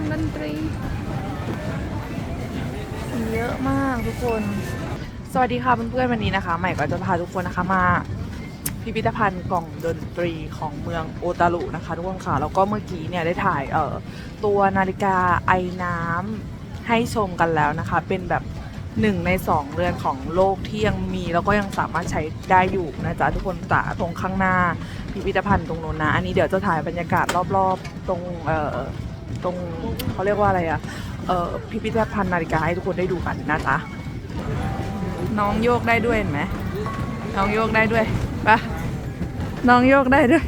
องดนตรี เยอะมากทุกคน สวัสดีค่ะเพื่อนๆวันนี้นะคะ ใหม่ก็จะพาทุกคนนะคะมาพิพิธภัณฑ์กล่องดนตรีของเมืองโอตารุนะคะทุกคนค่ะ แล้วก็เมื่อกี้เนี่ยได้ถ่ายเอ่อตัวนาฬิกาไอน้ำให้ชมกันแล้วนะคะ เป็นแบบหนึ่งในสองเรือนของโลกที่ยังมีแล้วก็ยังสามารถใช้ได้อยู่นะจ๊ะทุกคนจ๋าตรงข้างหน้าพิพิธภัณฑ์ตรงโน้นนะ อันนี้เดี๋ยวจะถ่ายบรรยากาศรอบๆ ตรงเอ่อ ตรงเขาเรียกว่าอะไรอะเอ่อพิพิธภัณฑ์นาฬิกาให้ทุกคนได้ดูกันนะจ๊ะน้องโยกได้ด้วยเห็นไหมน้องโยกได้ด้วยปะน้องโยกได้ด้วย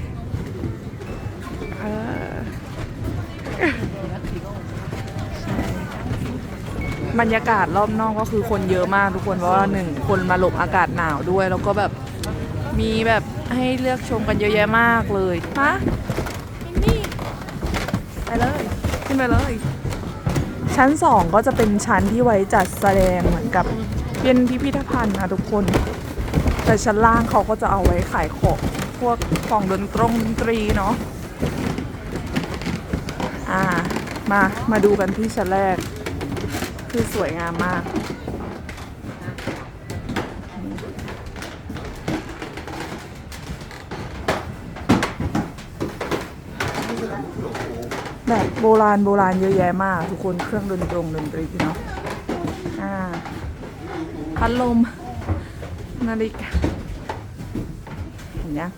บรรยากาศรอบนอกก็คือคนเยอะมากทุกคนเพราะว่าหนึ่งคนมาหลบอากาศหนาวด้วย แล้วก็แบบมีแบบให้เลือกชมกันเยอะแยะมากเลยฮะนี่ไปเลย ขึ้นไปเลย ชั้นสองก็จะเป็นชั้นที่ไว้จัดแสดงเหมือนกับเป็นพิพิธภัณฑ์นะทุกคน แต่ชั้นล่างเขาก็จะเอาไว้ขายของพวกของดนตรงดนตรีเนาะอ่ามามาดูกันที่ชั้นแรก คือสวยงามมาก แบบโบราณโบราณเยอะแยะมาก ทุกคนเครื่องดนตรงดนตรีเนาะอ่าพัดลม นาฬิกาเห็นยัง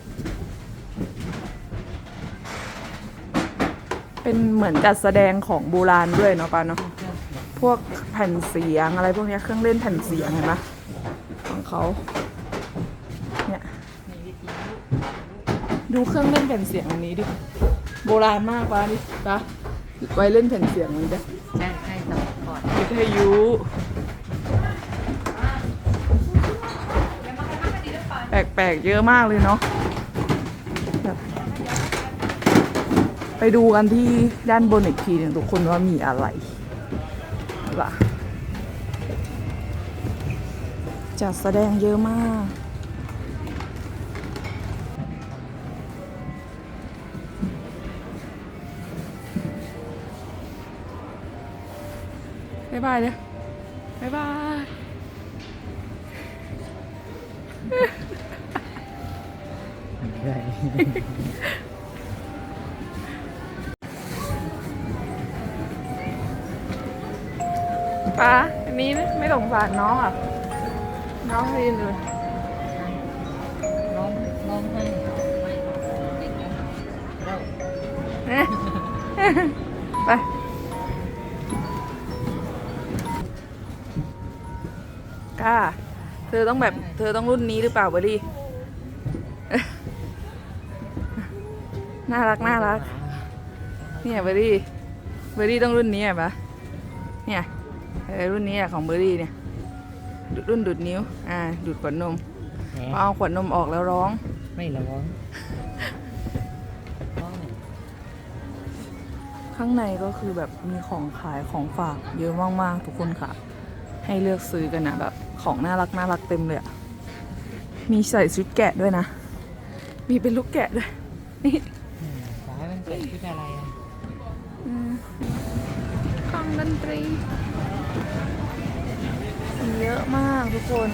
เป็นเหมือนจัดแสดงของโบราณด้วยเนาะปาเนาะพวกแผ่นเสียงอะไรพวกนี้เครื่องเล่นแผ่นเสียงเห็นไหมของเขาเนี่ยดูเครื่องเล่นแผ่นเสียงอันนี้ดิ โบราณมากป้านี่ป้าไว้เล่นแผ่นเสียงนี้ดิใช่ใช่สมัยก่อนวิทยุแปลกๆเยอะมากเลยเนาะแบบไปดูกันที่ด้านบนอีกทีหนึ่งทุกคนว่ามีอะไรล่ะจัดแสดงเยอะมาก บ๊ายบายเลยบ๊ายบายใช่ป้าอันนี้นะไม่สงสารน้องอะ น้องรีนเลยร้องร้องไห้ไม่เด็กนะเรา ไปกล้าเธอต้องแบบ เธอต้องรุ่นนี้หรือเปล่าเบอร์รี่ น่ารักน่ารัก เนี่ยเบอร์รี่ เบอร์รี่ต้องรุ่นนี้อะปะเนี่ยเออรุ่นนี้อะของเบอร์รี่เนี่ยดูรุ่นดูดนิ้ว อ่า ดูดขวดนมแหมพอเอาขวดนมออกแล้วร้อง ไม่ร้องร้องข้างในก็คือแบบมีของขายของฝากเยอะมาก ๆ ทุกคนค่ะ ให้เลือกซื้อกันนะแบบของน่ารักน่ารักเต็มเลยอะมีใส่ชุดแกะด้วยนะ มีเป็นลูกแกะด้วย นี่อืมสายมันเกิดขึ้นอะไรอะของดนตรี เยอะมากทุกคน